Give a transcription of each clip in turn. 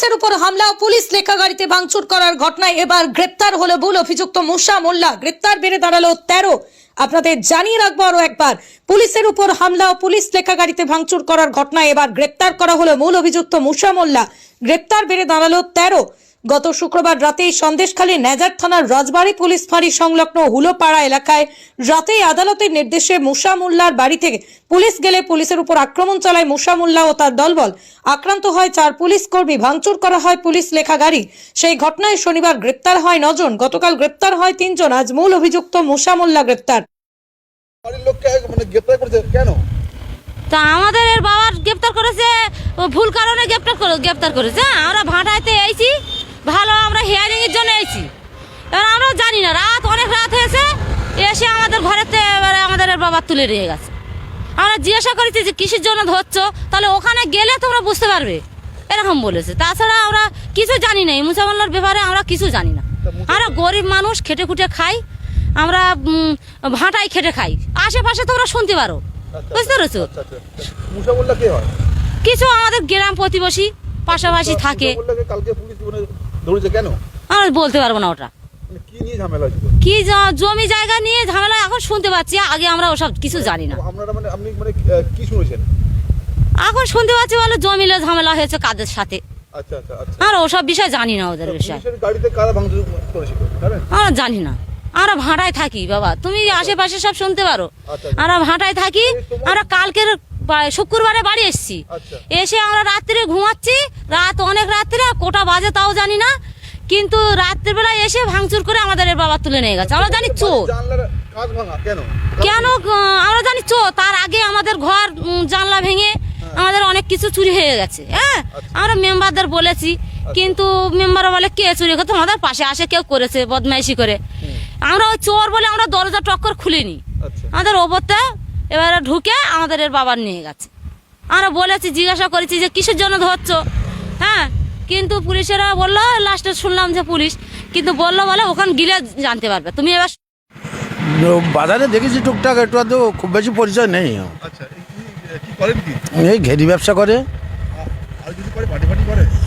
পুলিশের উপর হামলা পুলিশ লেখা গাড়িতে ভাঙচুর করার ঘটনায় এবার গ্রেপ্তার হলো ভুল অভিযুক্ত মুসা মোল্লা। গ্রেপ্তার বেড়ে দাঁড়াল তেরো। আপনাদের জানিয়ে রাখব আরও একবার, পুলিশের উপর হামলা ও পুলিশ লেখা গাড়িতে ভাঙচুর করার ঘটনায় এবার গ্রেপ্তার করা হলো মূল অভিযুক্ত মুসা মোল্লা। গ্রেপ্তার বেড়ে দাঁড়াল তেরো। গত শুক্রবার রাতেই সন্দেশখালী নেজার থানার রাজবাড়ী পুলিশ ফাঁড়ি সংলগ্ন হুলোপাড়া এলাকায় রাতেই আদালতের নির্দেশে মুসা মোল্লার বাড়ি থেকে পুলিশ গেলে পুলিশের উপর আক্রমণ চালায় মুসা মোল্লা ও তার দলবল। আক্রান্ত হয় চার পুলিশ কর্মী ভাঙচুর করা হয় পুলিশ লেখা গাড়ি। সেই ঘটনায় শনিবার গ্রেপ্তার হয় নজন গতকাল গ্রেপ্তার হয় তিনজন আজ মূল অভিযুক্ত মুসা মোল্লা গ্রেপ্তার মানে গ্রেপ্তার করেছে কেন? তা আমাদের এর বাবার গ্রেপ্তার করেছে ভুল কারণে গ্রেপ্তার করে গ্রেপ্তার করেছে হ্যাঁ, আমরা ভাটাইতে এইছি ভালো আমরা হিয়ারিং এর জন্য এসেছি। এবার আমরা জানি না রাত অনেক রাত হয়েছে এসে আমাদের ঘরেতে এবারে আমাদের বাবা তুলে নিয়ে গেছে। আমরা জিজ্ঞাসা করেছি যে কিসের জন্য ধরছ? তাহলে ওখানে গেলে তোমরা বুঝতে পারবে। এরকম বলেছে। তাছাড়া আমরা কিছু জানি না এই মুসামাল্লার ব্যাপারে আমরা কিছু জানি না। আমরা গরিব মানুষ খেটে খুটে খাই আমরা ভাটাই খেটে খাই। আশেপাশে তোমরা শুনতে পারো। বুঝতে পেরেছ? আচ্ছা আচ্ছা কিছু আমাদের গ্রাম প্রতিবেশী পাশাপাশি থাকে। কালকে পুলিশ কেন? আমরা বলতে পারব না ওটা। মানে কি নিয়ে ঝামেলা হয়েছিল কি জমি জায়গা নিয়ে ঝামেলা এখন শুনতে পাচ্ছি আগে আমরা ওসব কিছু জানি না। আপনারা মানে আপনি মানে কি শুনেছেন? এখন শুনতে পাচ্ছি বলে জমিলে ঝামেলা হয়েছে কাদের সাথে। আচ্ছা আচ্ছা আচ্ছা। ওসব বিষয় জানি না ওদের বিষয়। গাড়িতে কারা ভাঙচুর করেছিল আমরা জানি না। আমরা ভাটায় থাকি বাবা। তুমি আশেপাশে সব শুনতে পারো। আমরা ভাটায় থাকি আমরা কালকের শুক্রবারে বাড়ি এসেছি। আচ্ছা। এসে আমরা রাত্রে ঘুমাচ্ছি রাত অনেক রাত্রে কোটা বাজে তাও জানি না কিন্তু রাত্রিবেলা এসে ভাঙচুর করে আমাদের বাবা তুলে নিয়ে গেছে। আমরা জানি চোর। কাজ ভাঙা কেন? আমরা জানি চোর। তার আগে আমাদের ঘর জানলা ভেঙে আমাদের অনেক কিছু চুরি হয়ে গেছে হ্যাঁ? আমরা মেম্বারদের বলেছি কিন্তু মেম্বাররা বলে কে চুরি করতে আমাদের পাশে আসে কেউ করেছে বদমাইশি করে। আমরা ওই চোর বলে আমরা দরজা টক্কর খুলিনি। আচ্ছা। আমাদের ওপরতে এবারে ঢুকে আমাদের এর বাবার নিয়ে গেছে। আমরা বলেছি জিজ্ঞাসা করেছি যে কিসের জন্য ধরছো? হ্যাঁ কিন্তু পুলিশেরা বলল লাস্টে শুনলাম যে পুলিশ। কিন্তু বলল বলে ওখানে গিলে জানতে পারবে। তুমি এবার বাজারে দেখেছি টুকটাক একটু আধটু খুব বেশি পরিচয় নেই। আচ্ছা এই কি- কি করেন কি? এই ঘেরি ব্যবসা করে।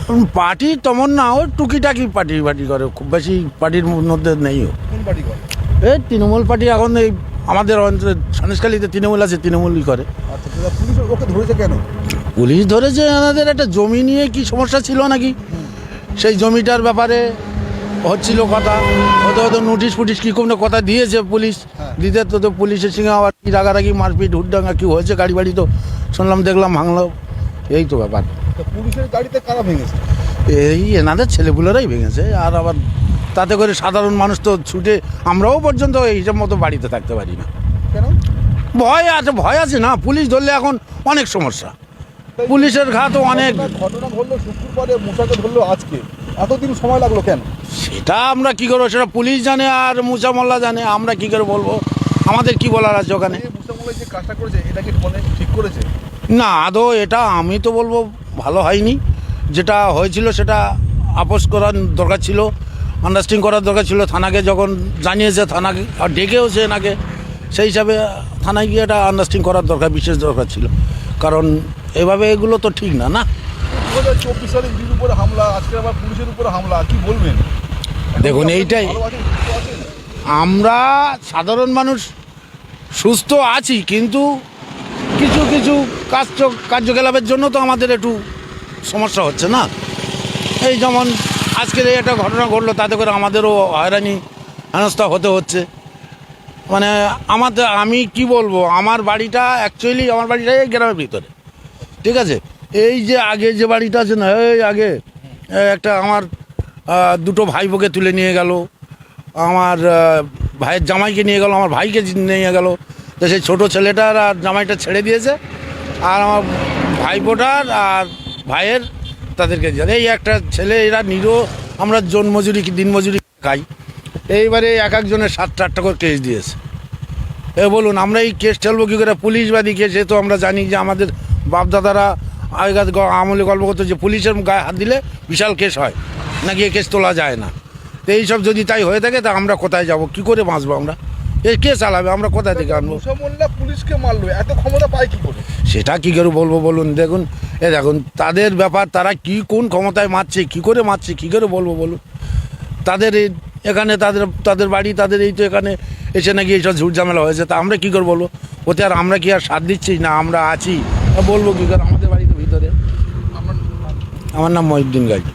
আর পার্টি তেমন না ও টুকিটাকি পার্টি পার্টি করে খুব বেশি পার্টির মধ্যে নেই ও। কোন পার্টি করে? এই তৃণমূল পার্টি এখন এই আমাদের অঞ্চলে সনেশখালীতে তৃণমূল আছে তৃণমূলই করে। আচ্ছা পুলিশ ওকে ধরেছে কেন? পুলিশ ধরেছে আমাদের একটা জমি নিয়ে কি সমস্যা ছিল নাকি? সেই জমিটার ব্যাপারে হচ্ছিল কথা। হয়তো হয়তো নোটিশ ফুটিশ কি কোনো কথা দিয়েছে পুলিশ। দিতে তো তো পুলিশের সঙ্গে আবার কি রাগারাগি মারপিট হুড্ডাঙ্গা কি হয়েছে গাড়ি বাড়ি তো শুনলাম দেখলাম ভাঙলো। এই তো ব্যাপার। পুলিশের গাড়িতে কারা ভেঙেছে? এই এনাদের ছেলেগুলোরাই ভেঙেছে আর আবার তাতে করে সাধারণ মানুষ তো ছুটে আমরাও পর্যন্ত এই হিসাব মতো বাড়িতে থাকতে পারি না। কেন? ভয় আছে ভয় আছে না পুলিশ ধরলে এখন অনেক সমস্যা। পুলিশের ঘাতও অনেক। ঘটনা- শুক্রবারে মশাকে ধরলো আজকে। এতদিন সময় লাগল কেন? সেটা আমরা কি করব সেটা পুলিশ জানে আর মুসা মোল্লা জানে আমরা কি করে বলব? আমাদের কি বলার আছে ওখানে? যে কাজটা করেছে এটা কি মানে ঠিক করেছে? না আদৌ এটা আমি তো বলব ভালো হয়নি। যেটা হয়েছিল সেটা আপোষ করার দরকার ছিল। আন্ডারস্ট্যান্ডিং করার দরকার ছিল। থানাকে যখন জানিয়েছে থানাকে আর ডেকেওছে এনাকে সেই হিসাবে থানায় গিয়ে এটা আন্ডারস্ট্যান্ডিং করার দরকার বিশেষ দরকার ছিল। কারণ এভাবে এগুলো তো ঠিক না না? চব্বিশ সালে উপরে হামলা আজকে আবার পুলিশের উপরে হামলা কি বলবেন? দেখুন, এইটাই-? আমরা সাধারণ মানুষ সুস্থ আছি কিন্তু কিছু কিছু কাজ কার্যকলাপের জন্য তো আমাদের একটু সমস্যা হচ্ছে না? এই যেমন আজকের এই একটা ঘটনা ঘটলো, তাতে করে আমাদেরও হয়রানি, হেনস্থা হতে হচ্ছে। মানে আমাদের, আমি কি বলব, আমার বাড়িটা অ্যাকচুয়ালি আমার বাড়িটা এই গ্রামের ভিতরে। ঠিক আছে? এই যে আগে যে বাড়িটা আছে না, এই আগে একটা আমার দুটো ভাই বোকে তুলে নিয়ে গেল। আমার ভাইয়ের জামাইকে নিয়ে গেল, আমার ভাইকে নিয়ে গেল। তো সেই ছোটো ছেলেটার আর জামাইটা ছেড়ে দিয়েছে। আর আমার ভাইপোটার আর ভাইয়ের তাদেরকে এই একটা ছেলে, এরা নিরো, আমরা জন মজুরি কি দিন মজুরি খাই। এইবারে এক একজনের সাতটা আটটা করে কেস দিয়েছে। এ বলুন, আমরা এই কেস ঠেলবো কী করে? পুলিশবাদী কেস এ তো আমরা জানি যে আমাদের বাপদাদারা আগেকার আমলে গল্প করতো যে পুলিশের গায়ে হাত দিলে বিশাল কেস হয়। নাকি এ কেস তোলা যায় না। তো এইসব যদি তাই হয়ে থাকে, তা আমরা কোথায় যাব? কি করে বাঁচবো আমরা? এ কে চালাবে? আমরা কোথায় থেকে আনব? মোল্লা পুলিশকে মারলো এত ক্ষমতা পায় কি করে? সেটা কি করে বলব বলুন দেখুন। এ দেখুন তাদের ব্যাপার তারা কি কোন ক্ষমতায় মারছে কি করে মারছে কি করে বলব বলুন? তাদের এই এখানে তাদের তাদের বাড়ি তাদের এই তো এখানে এসে নাকি এইসব ঝুট ঝামেলা হয়েছে। তা আমরা কি করে বলব? ওতে আর আমরা কি আর সাথ দিচ্ছি? না আমরা আছি। বলব কি করে? আমাদের বাড়িতে ভিতরে। আমার আমার নাম মহিউদ্দিন গাজী।